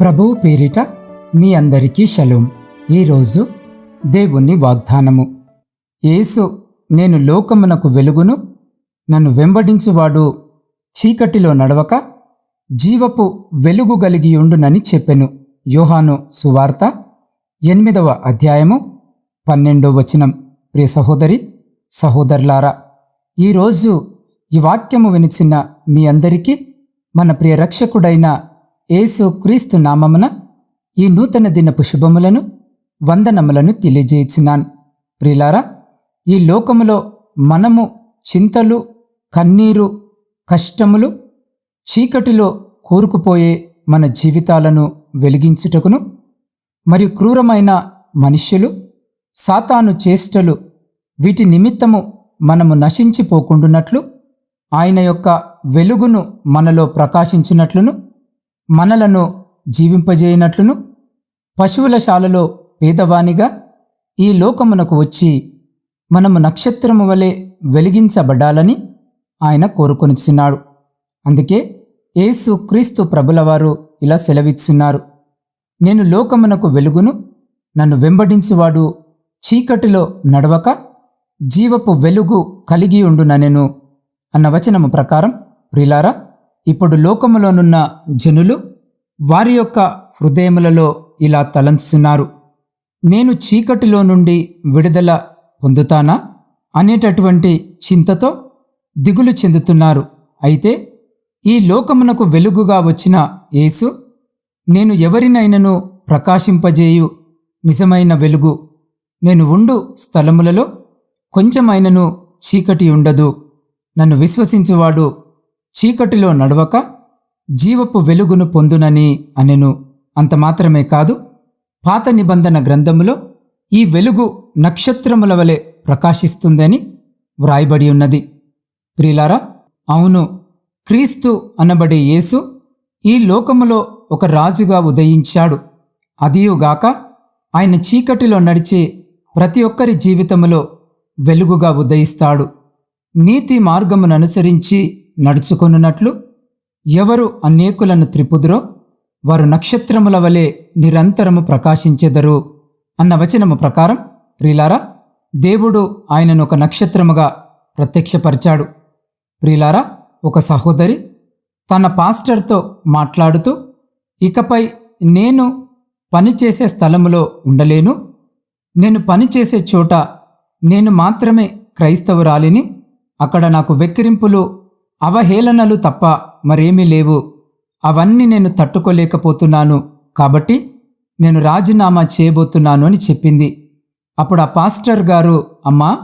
ప్రభువు పేరిట మీ అందరికీ షలోం. ఈరోజు దేవుని వాగ్దానము. యేసు నేను లోకమునకు వెలుగును నన్ను వెంబడించువాడు చీకటిలో నడవక జీవపు వెలుగు కలిగి ఉండునని చెప్పెను. యోహాను సువార్త ఎనిమిదవ అధ్యాయము పన్నెండో వచనం. ప్రియ సహోదరి సహోదరులారా ఈరోజు ఈ వాక్యము వినిచిన మీ అందరికీ మన ప్రియ రక్షకుడైన ఏసు క్రీస్తు నామమున ఈ నూతన దినపు శుభములను వందనములను తెలియజేయుచున్నాను. ప్రిలారా ఈ లోకములో మనము చింతలు కన్నీరు కష్టములు చీకటిలో కూరుకుపోయే మన జీవితాలను వెలిగించుటకును మరియు క్రూరమైన మనుష్యులు సాతాను చేష్టలు వీటి నిమిత్తము మనము నశించిపోకుండునట్లు ఆయన యొక్క వెలుగును మనలో ప్రకాశించినట్లును మనలను జీవింపజేయనట్లును పశువుల శాలలో పేదవానిగా ఈ లోకమునకు వచ్చి మనము నక్షత్రము వలె వెలిగించబడాలని ఆయన కోరుకొనిచున్నాడు. అందుకే యేసు క్రీస్తు ప్రభులవారు ఇలా సెలవిచ్చున్నారు. నేను లోకమునకు వెలుగును నన్ను వెంబడించువాడు చీకటిలో నడవక జీవపు వెలుగు కలిగి ఉండుననెను అన్న వచనము ప్రకారం ప్రిలారా ఇప్పుడు లోకములోనున్న జనులు వారి యొక్క హృదయములలో ఇలా తలంచుతున్నారు నేను చీకటిలో నుండి విడుదల పొందుతానా? అనేటటువంటి చింతతో దిగులు చెందుతున్నారు. అయితే ఈ లోకమునకు వెలుగుగా వచ్చిన యేసు నేను ఎవరినైనను ప్రకాశింపజేయు నిజమైన వెలుగు. నేను ఉండు స్థలములలో కొంచెమైనను చీకటి ఉండదు. నన్ను విశ్వసించువాడు చీకటిలో నడవక జీవపు వెలుగును పొందునని అనెను. అంత మాత్రమే కాదు పాత నిబంధన గ్రంథములో ఈ వెలుగు నక్షత్రముల వలె ప్రకాశిస్తుందని వ్రాయబడి ఉన్నది. ప్రియులారా అవును క్రీస్తు అనబడే యేసు ఈ లోకములో ఒక రాజుగా ఉదయించాడు. అదియుగాక ఆయన చీకటిలో నడిచే ప్రతి ఒక్కరి జీవితములో వెలుగుగా ఉదయిస్తాడు. నీతి మార్గమును అనుసరించి నడుచుకొనున్నట్లు ఎవరు అనేకులను త్రిపుదురో వారు నక్షత్రముల వలె నిరంతరము ప్రకాశించెదరు అన్న వచనము ప్రకారం ప్రిలారా దేవుడు ఆయనను ఒక నక్షత్రముగా ప్రత్యక్షపరిచాడు. ప్రిలారా ఒక సహోదరి తన పాస్టర్తో మాట్లాడుతూ ఇకపై నేను పనిచేసే స్థలములో ఉండలేను. నేను పనిచేసే చోట నేను మాత్రమే క్రైస్తవురాలిని. అక్కడ నాకు వెక్కిరింపులు అవహేళనలు తప్ప మరేమీ లేవు. అవన్నీ నేను తట్టుకోలేకపోతున్నాను. కాబట్టి నేను రాజీనామా చేయబోతున్నాను అని చెప్పింది. అప్పుడు ఆ పాస్టర్ గారు అమ్మా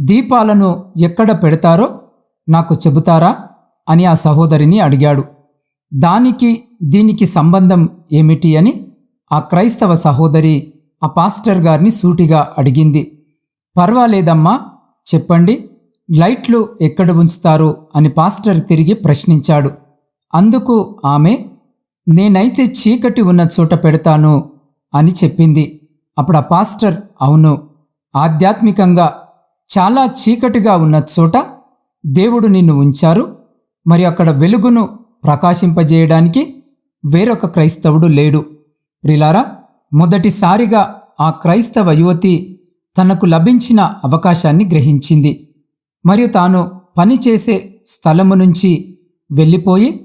దీపాలను ఎక్కడ పెడతారో నాకు చెబుతారా? అని ఆ సహోదరిని అడిగాడు. దానికి దీనికి సంబంధం ఏమిటి? అని ఆ క్రైస్తవ సహోదరి ఆ పాస్టర్ గారిని సూటిగా అడిగింది. పర్వాలేదమ్మా చెప్పండి. లైట్లు ఎక్కడ ఉంచుతారు అని పాస్టర్ తిరిగి ప్రశ్నించాడు. అందుకు ఆమె నేనైతే చీకటి ఉన్న చోట పెడతాను అని చెప్పింది. అప్పుడు ఆ పాస్టర్ అవును ఆధ్యాత్మికంగా చాలా చీకటిగా ఉన్న చోట దేవుడు నిన్ను ఉంచారు. మరి అక్కడ వెలుగును ప్రకాశింపజేయడానికి వేరొక క్రైస్తవుడు లేడు. ప్రిలారా మొదటిసారిగా ఆ క్రైస్తవ యువతి తనకు లభించిన అవకాశాన్ని గ్రహించింది. మరియు తాను పనిచేసే స్థలము నుంచి వెళ్ళిపోయి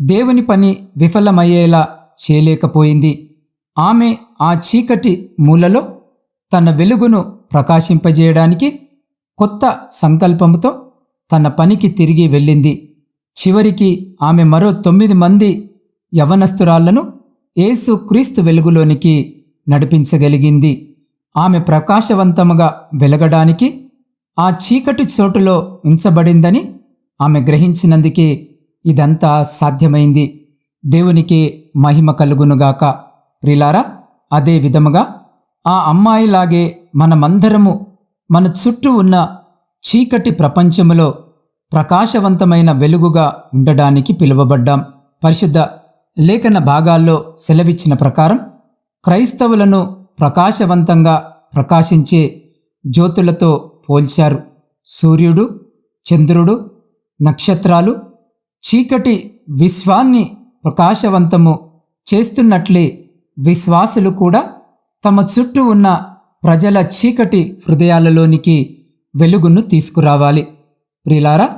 దేవుని పని విఫలమయ్యేలా చేయలేకపోయింది. ఆమె ఆ చీకటి మూలలో తన వెలుగును ప్రకాశింపజేయడానికి కొత్త సంకల్పంతో తన పనికి తిరిగి వెళ్ళింది. చివరికి ఆమె మరో తొమ్మిది మంది యవనస్తురాళ్ళను యేసు క్రీస్తు వెలుగులోనికి నడిపించగలిగింది. ఆమె ప్రకాశవంతముగా వెలగడానికి ఆ చీకటి చోటులో ఉంచబడిందని ఆమె గ్రహించినందుకే ఇదంతా సాధ్యమైంది. దేవునికి మహిమ కలుగునుగాక. ప్రిలారా అదే విధముగా ఆ అమ్మాయిలాగే మనమందరము మన చుట్టూ ఉన్న చీకటి ప్రపంచములో ప్రకాశవంతమైన వెలుగుగా ఉండడానికి పిలువబడ్డాం. పరిశుద్ధ లేఖన భాగాల్లో సెలవిచ్చిన ప్రకారం క్రైస్తవులను ప్రకాశవంతంగా ప్రకాశించే జ్యోతులతో పోల్చారు. సూర్యుడు చంద్రుడు నక్షత్రాలు చీకటి విశ్వాన్ని ప్రకాశవంతము చేస్తున్నట్లే విశ్వాసులు కూడా తమ చుట్టూ ఉన్న ప్రజల చీకటి హృదయాలలోనికి వెలుగును తీసుకురావాలి. ప్రిలారా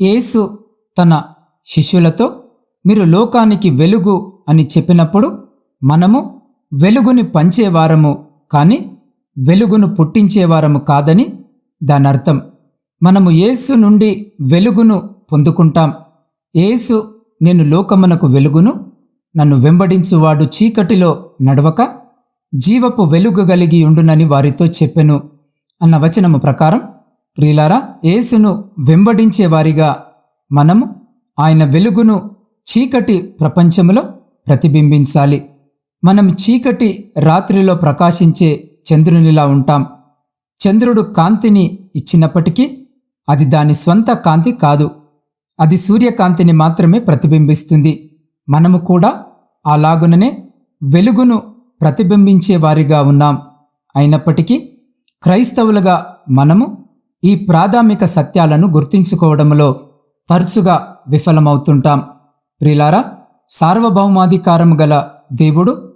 యేసు తన శిష్యులతో మీరు లోకానికి వెలుగు అని చెప్పినప్పుడు మనము వెలుగుని పంచేవారము కానీ వెలుగును పుట్టించేవారము కాదని దానర్థం. మనము యేసు నుండి వెలుగును పొందుకుంటాం. యేసు నేను లోకమునకు వెలుగును నన్ను వెంబడించువాడు చీకటిలో నడవక జీవపు వెలుగు కలిగి ఉండునని వారితో చెప్పెను అన్న వచనము ప్రకారం ప్రియులారా యేసును వెంబడించే వారిగా మనము ఆయన వెలుగును చీకటి ప్రపంచములో ప్రతిబింబించాలి. మనం చీకటి రాత్రిలో ప్రకాశించే చంద్రునిలా ఉంటాం. చంద్రుడు కాంతిని ఇచ్చినప్పటికీ అది దాని స్వంత కాంతి కాదు. అది సూర్యకాంతిని మాత్రమే ప్రతిబింబిస్తుంది. మనము కూడా అలాగుననే వెలుగును ప్రతిబింబించేవారిగా ఉన్నాం. అయినప్పటికీ క్రైస్తవులుగా మనము ఈ ప్రాథమిక సత్యాలను గుర్తించుకోవడంలో తరచుగా విఫలమవుతుంటాం. ప్రిలారా సార్వభౌమాధికారము గల దేవుడు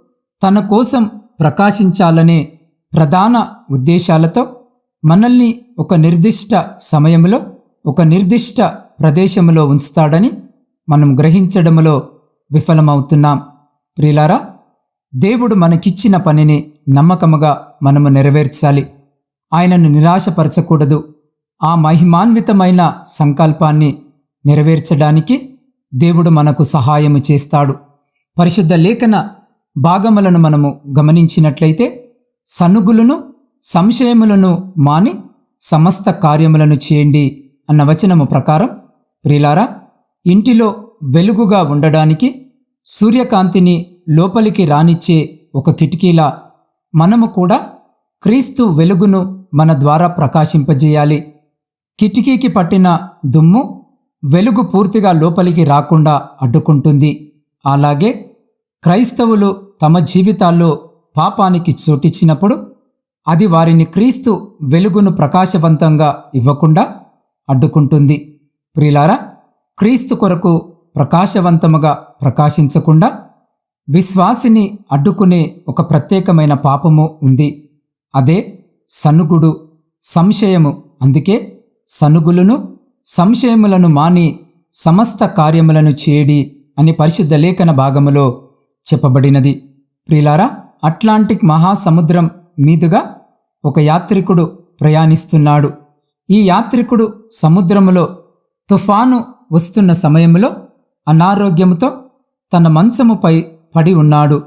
తన కోసం ప్రకాశించాలనే ప్రధాన ఉద్దేశాలతో మనల్ని ఒక నిర్దిష్ట సమయంలో ఒక నిర్దిష్ట ప్రదేశంలో ఉంచుతాడని మనం గ్రహించడంలో విఫలమవుతున్నాం. ప్రిలారా దేవుడు మనకిచ్చిన పనిని నమ్మకముగా మనము నెరవేర్చాలి. ఆయనను నిరాశపరచకూడదు. ఆ మహిమాన్వితమైన సంకల్పాన్ని నెరవేర్చడానికి దేవుడు మనకు సహాయము చేస్తాడు. పరిశుద్ధ లేఖన భాగములను మనము గమనించినట్లయితే సనుగులను సంశయములను మాని సమస్త కార్యములను చేయండి అన్న వచనము ప్రకారం ప్రిలారా ఇంటిలో వెలుగుగా ఉండడానికి సూర్యకాంతిని లోపలికి రానిచ్చే ఒక కిటికీలా మనము కూడా క్రీస్తు వెలుగును మన ద్వారా ప్రకాశింపజేయాలి. కిటికీకి పట్టిన దుమ్ము వెలుగు పూర్తిగా లోపలికి రాకుండా అడ్డుకుంటుంది. అలాగే క్రైస్తవులు తమ జీవితాల్లో పాపానికి చోటిచ్చినప్పుడు అది వారిని క్రీస్తు వెలుగును ప్రకాశవంతంగా ఇవ్వకుండా అడ్డుకుంటుంది. ప్రిలారా క్రీస్తు కొరకు ప్రకాశవంతముగా ప్రకాశించకుండా విశ్వాసిని అడ్డుకునే ఒక ప్రత్యేకమైన పాపము ఉంది. అదే సనుగుడు సంశయము. అందుకే సనుగులను సంశయములను మాని సమస్త కార్యములను చేడి అని పరిశుద్ధ లేఖన భాగములో చెప్పబడినది. ప్రిలారా అట్లాంటిక్ మహాసముద్రం మీదుగా ఒక యాత్రికుడు ప్రయాణిస్తున్నాడు. ఈ యాత్రికుడు సముద్రములో తుఫాను వస్తున్న సమయంలో అనారోగ్యముతో తన మంచముపై పడి ఉన్నాడు.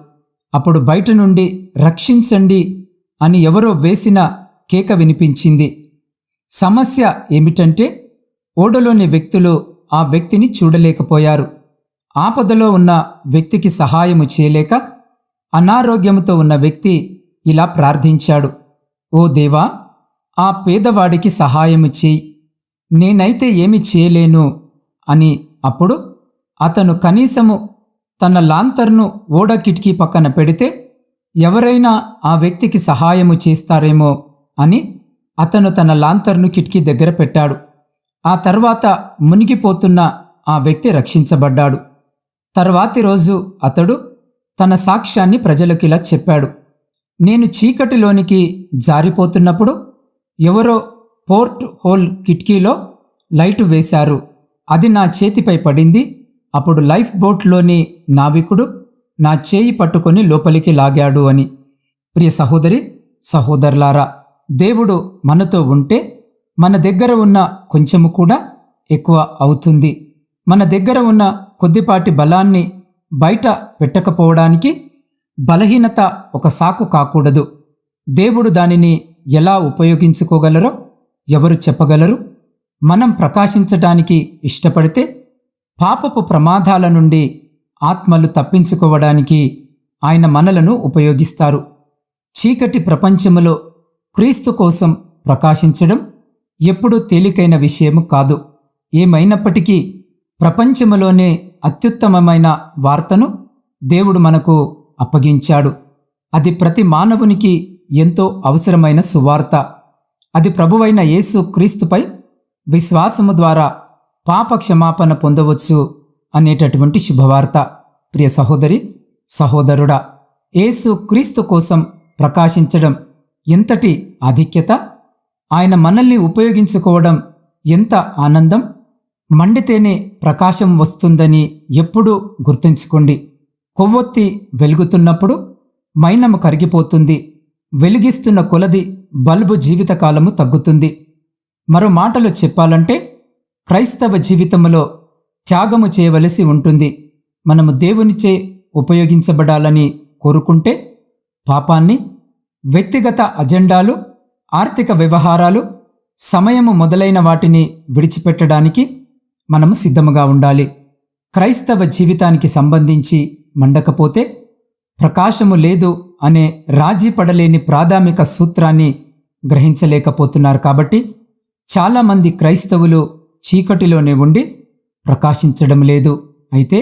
అప్పుడు బయట నుండి రక్షించండి అని ఎవరో వేసిన కేక వినిపించింది. సమస్య ఏమిటంటే ఓడలోని వ్యక్తులు ఆ వ్యక్తిని చూడలేకపోయారు. ఆపదలో ఉన్న వ్యక్తికి సహాయము చేయలేక అనారోగ్యముతో ఉన్న వ్యక్తి ఇలా ప్రార్థించాడు. ఓ దేవా ఆ పేదవాడికి సహాయము చేయి నేనైతే ఏమి చేయలేను అని అప్పుడు అతను కనీసము తన లాంతర్ను ఓడ కిటికీ పక్కన పెడితే ఎవరైనా ఆ వ్యక్తికి సహాయము చేస్తారేమో అని అతను తన లాంతర్ను కిటికీ దగ్గర పెట్టాడు. ఆ తర్వాత మునిగిపోతున్న ఆ వ్యక్తి రక్షించబడ్డాడు. తర్వాతి రోజు అతడు తన సాక్ష్యాన్ని ప్రజలకు ఇలా చెప్పాడు. నేను చీకటిలోనికి జారిపోతున్నప్పుడు ఎవరో పోర్ట్ హోల్ కిటికీలో లైటు వేశారు. అది నా చేతిపై పడింది. అప్పుడు లైఫ్ బోట్లోని నావికుడు నా చేయి పట్టుకొని లోపలికి లాగాడు అని. ప్రియ సహోదరి సహోదరులారా దేవుడు మనతో ఉంటే మన దగ్గర ఉన్న కొంచెము కూడా ఎక్కువ అవుతుంది. మన దగ్గర ఉన్న కొద్దిపాటి బలాన్ని బయట పెట్టకపోవడానికి బలహీనత ఒక సాకు కాకూడదు. దేవుడు దానిని ఎలా ఉపయోగించుకోగలరో ఎవరు చెప్పగలరు? మనం ప్రకాశించటానికి ఇష్టపడితే పాపపు ప్రమాదాల నుండి ఆత్మలు తప్పించుకోవడానికి ఆయన మనలను ఉపయోగిస్తారు. చీకటి ప్రపంచములో క్రీస్తు కోసం ప్రకాశించడం ఎప్పుడూ తేలికైన విషయము కాదు. ఏమైనప్పటికీ ప్రపంచములోనే అత్యుత్తమమైన వార్తను దేవుడు మనకు అప్పగించాడు. అది ప్రతి మానవునికి ఎంతో అవసరమైన సువార్త. అది ప్రభువైన యేసు క్రీస్తుపై విశ్వాసము ద్వారా పాప క్షమాపణ పొందవచ్చు అనేటటువంటి శుభవార్త. ప్రియ సహోదరి సహోదరుడా యేసు క్రీస్తు కోసం ప్రకాశించడం ఎంతటి ఆధిక్యత? ఆయన మనల్ని ఉపయోగించుకోవడం ఎంత ఆనందం? మండితేనే ప్రకాశం వస్తుందని ఎప్పుడూ గుర్తుంచుకోండి. కొవ్వొత్తి వెలుగుతున్నప్పుడు మైనము కరిగిపోతుంది. వెలిగిస్తున్న కొలది బల్బు జీవితకాలము తగ్గుతుంది. మరో మాటలో చెప్పాలంటే క్రైస్తవ జీవితంలో త్యాగము చేయవలసి ఉంటుంది. మనము దేవునిచే ఉపయోగించబడాలని కోరుకుంటే పాపాన్ని వ్యక్తిగత అజెండాలు ఆర్థిక వ్యవహారాలు సమయము మొదలైన వాటిని విడిచిపెట్టడానికి మనము సిద్ధముగా ఉండాలి. క్రైస్తవ జీవితానికి సంబంధించి మండకపోతే ప్రకాశము లేదు అనే రాజీ పడలేని ప్రాథమిక సూత్రాన్ని గ్రహించలేకపోతున్నారు కాబట్టి చాలామంది క్రైస్తవులు చీకటిలోనే ఉండి ప్రకాశించడం లేదు. అయితే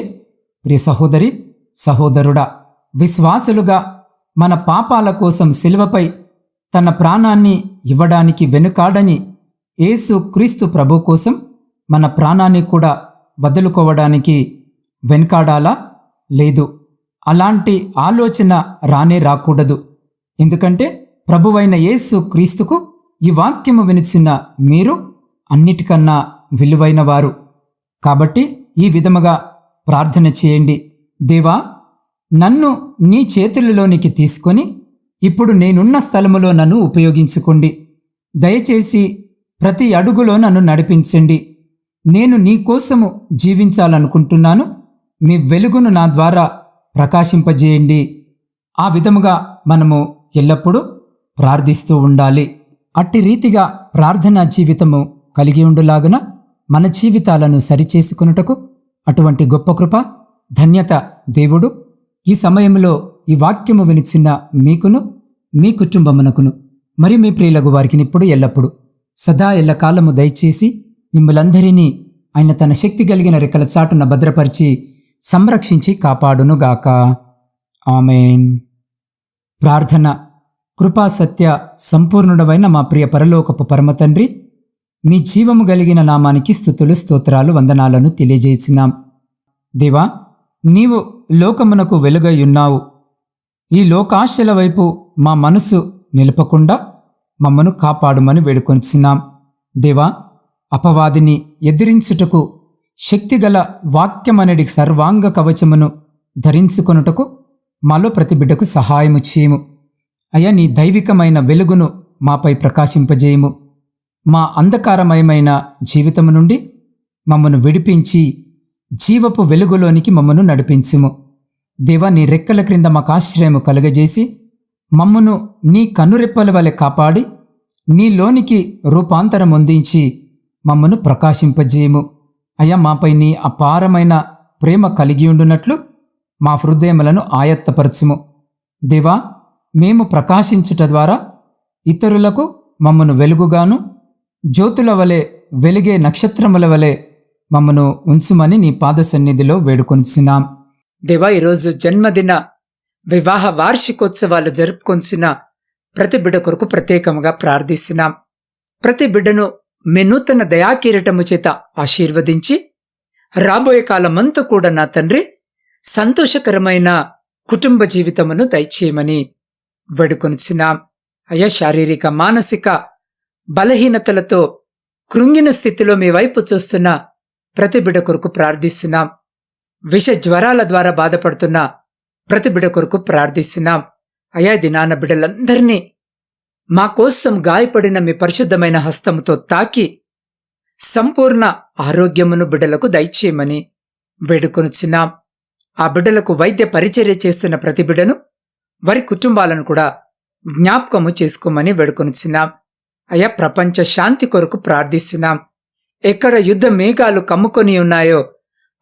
ప్రియ సహోదరి సహోదరుడా విశ్వాసులుగా మన పాపాల కోసం శిలువపై తన ప్రాణాన్ని ఇవ్వడానికి వెనుకాడని యేసు క్రీస్తు ప్రభు కోసం మన ప్రాణాన్ని కూడా వదులుకోవడానికి వెనుకాడాలా? లేదు. అలాంటి ఆలోచన రానే రాకూడదు. ఎందుకంటే ప్రభువైన యేసు క్రీస్తుకు ఈ వాక్యము వినిచిన మీరు అన్నిటికన్నా విలువైన వారు. కాబట్టి ఈ విధముగా ప్రార్థన చేయండి. దేవా నన్ను నీ చేతులలోనికి తీసుకొని ఇప్పుడు నేనున్న స్థలములో నన్ను ఉపయోగించుకోండి. దయచేసి ప్రతి అడుగులో నన్ను నడిపించండి. నేను నీ కోసము జీవించాలనుకుంటున్నాను. మీ వెలుగును నా ద్వారా ప్రకాశింపజేయండి. ఆ విధముగా మనము ఎల్లప్పుడూ ప్రార్థిస్తూ ఉండాలి. అట్టి రీతిగా ప్రార్థనా జీవితము కలిగి ఉండులాగున మన జీవితాలను సరిచేసుకున్నటకు అటువంటి గొప్ప కృప ధన్యత దేవుడు ఈ సమయంలో ఈ వాక్యము వినిచిన మీకును మీ కుటుంబమునకును మరి మీ ప్రియులకు వారికి ఇప్పుడు ఎల్లప్పుడు సదా ఎల్లకాలము దయచేసి మిమ్మలందరినీ ఆయన తన శక్తి కలిగిన రెక్కల చాటున భద్రపరిచి సంరక్షించి కాపాడునుగాక. ఆమెన్. ప్రార్థన. కృపా సత్య సంపూర్ణుడమైన మా ప్రియ పరలోకపు పరమతండ్రి మీ జీవము కలిగిన నామానికి స్థుతులు స్తోత్రాలు వందనాలను తెలియజేసినాం. దేవా నీవు లోకమునకు వెలుగై ఉన్నావు. ఈ లోకాశల వైపు మా మనసు నిలపకుండా మమ్మను కాపాడుమని వేడుకొనిచున్నాం. దేవా అపవాదిని ఎదిరించుటకు శక్తిగల వాక్యమనడి సర్వాంగ కవచమును ధరించుకొనుటకు మాలో ప్రతి బిడ్డకు సహాయము చేయము. అయ్యా నీ దైవికమైన వెలుగును మాపై ప్రకాశింపజేయము. మా అంధకారమయమైన జీవితము నుండి మమ్మను విడిపించి జీవపు వెలుగులోనికి మమ్మను నడిపించుము. దేవా నీ రెక్కల క్రింద మాకు ఆశ్రయము కలుగజేసి మమ్మను నీ కనురెప్పల వలె కాపాడి నీలోనికి రూపాంతరం అందించి మమ్మను ప్రకాశింపజేయము. అయ్యా మాపై నీ అపారమైన ప్రేమ కలిగి ఉండునట్లు మా హృదయములను ఆయత్తపరచుము. దేవా మేము ప్రకాశించుట ద్వారా ఇతరులకు మమ్మను వెలుగుగాను జ్యోతుల వలె వెలిగే నక్షత్రముల వలె మమ్మను ఉంచుమని నీ పాద సన్నిధిలో వేడుకొంచున్నాం దేవా ఈరోజు జన్మదిన వివాహ వార్షికోత్సవాలు జరుపుకొంచిన ప్రతి బిడ్డ కొరకు ప్రత్యేకంగా ప్రార్థిస్తున్నాం. ప్రతి బిడ్డను మీ నూతన దయాకిరీటము చేత ఆశీర్వదించి రాబోయే కాలమంతా కూడా నా తండ్రి సంతోషకరమైన కుటుంబ జీవితమును దయచేయమని వేడుకొనిచున్నాం. అయ్యా శారీరక మానసిక బలహీనతలతో కృంగిన స్థితిలో మీ వైపు చూస్తున్న ప్రతి బిడ్డ కొరకు ప్రార్థిస్తున్నాం. విష జ్వరాల ద్వారా బాధపడుతున్న ప్రతిబిడ కొరకు ప్రార్థిస్తున్నాం. అయా దినాన బిడ్డలందరినీ మా కోసం గాయపడిన మీ పరిశుద్ధమైన హస్తముతో తాకి సంపూర్ణ ఆరోగ్యమును బిడ్డలకు దయచేయమని వేడుకొనుచున్నాం. ఆ బిడ్డలకు వైద్య పరిచర్య చేస్తున్న ప్రతి బిడ్డను వారి కుటుంబాలను కూడా జ్ఞాపకము చేసుకోమని వేడుకొనుచున్నాం. అయా ప్రపంచ శాంతి కొరకు ప్రార్థిస్తున్నాం. ఎక్కడ యుద్ధ మేఘాలు కమ్ముకొని ఉన్నాయో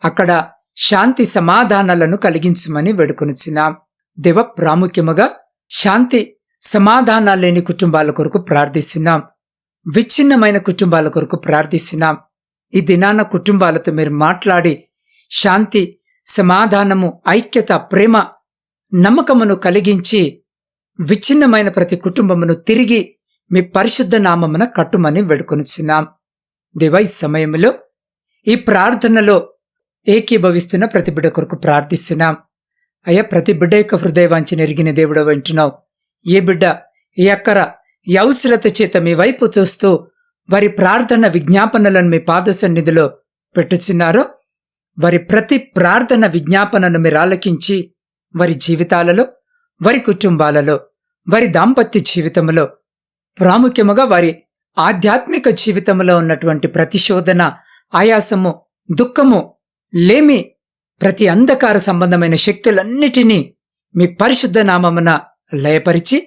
అక్కడ శాంతి సమాధానాలను కలిగించమని వేడుకొనుచున్నాం. దేవ ప్రాముఖ్యముగా శాంతి సమాధానాలు లేని కుటుంబాల కొరకు ప్రార్థిస్తున్నాం. విచ్ఛిన్నమైన కుటుంబాల కొరకు ప్రార్థిస్తున్నాం. ఈ దినాన కుటుంబాలతో మీరు మాట్లాడి శాంతి సమాధానము ఐక్యత ప్రేమ నమ్మకమును కలిగించి విచ్ఛిన్నమైన ప్రతి కుటుంబమును తిరిగి మీ పరిశుద్ధ నామమున కట్టుమని వేడుకొనిచున్నాం. దేవా ఈ సమయంలో ఈ ప్రార్థనలో ఏకీభవిస్తున్న ప్రతి బిడ్డ కొరకు ప్రార్థిస్తున్నాం. అయ్యా ప్రతి బిడ్డ యొక్క హృదయవాంఛన ఎరిగిన దేవుడు వింటున్నావు ఏ బిడ్డ ఈ అక్కర ఈ అవసరత చేత మీ వైపు చూస్తూ వారి ప్రార్థన విజ్ఞాపనలను మీ పాద సన్నిధిలో పెట్టుచున్నారో వారి ప్రతి ప్రార్థన విజ్ఞాపనను మీరు ఆలకించి వారి జీవితాలలో వారి కుటుంబాలలో వారి దాంపత్య జీవితంలో ప్రాముఖ్యముగా వారి ఆధ్యాత్మిక జీవితంలో ఉన్నటువంటి ప్రతిశోధన ఆయాసము దుఃఖము లేమి ప్రతి అంధకార సంబంధమైన శక్తులన్నిటినీ మీ పరిశుద్ధ నామమున లయపరిచి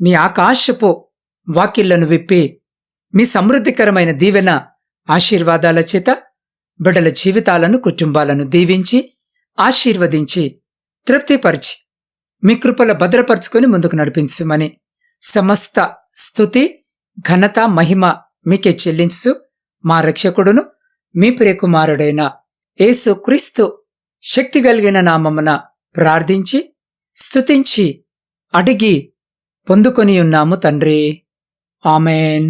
మీ ఆకాశపు వాకిళ్ళను విప్పి మీ సమృద్ధికరమైన దీవెన ఆశీర్వాదాల చేత బిడ్డల జీవితాలను కుటుంబాలను దీవించి ఆశీర్వదించి తృప్తిపరిచి మీ కృపల భద్రపరుచుకొని ముందుకు నడిపించుమని సమస్త స్థుతి ఘనత మహిమ మీకే చెల్లించు మా రక్షకుడును మీ ప్రియకుమారుడైన యేసు క్రీస్తు శక్తి కలిగిన నామమున ప్రార్థించి స్తుతించి అడిగి పొందుకొనియున్నాము తండ్రి. ఆమెన్.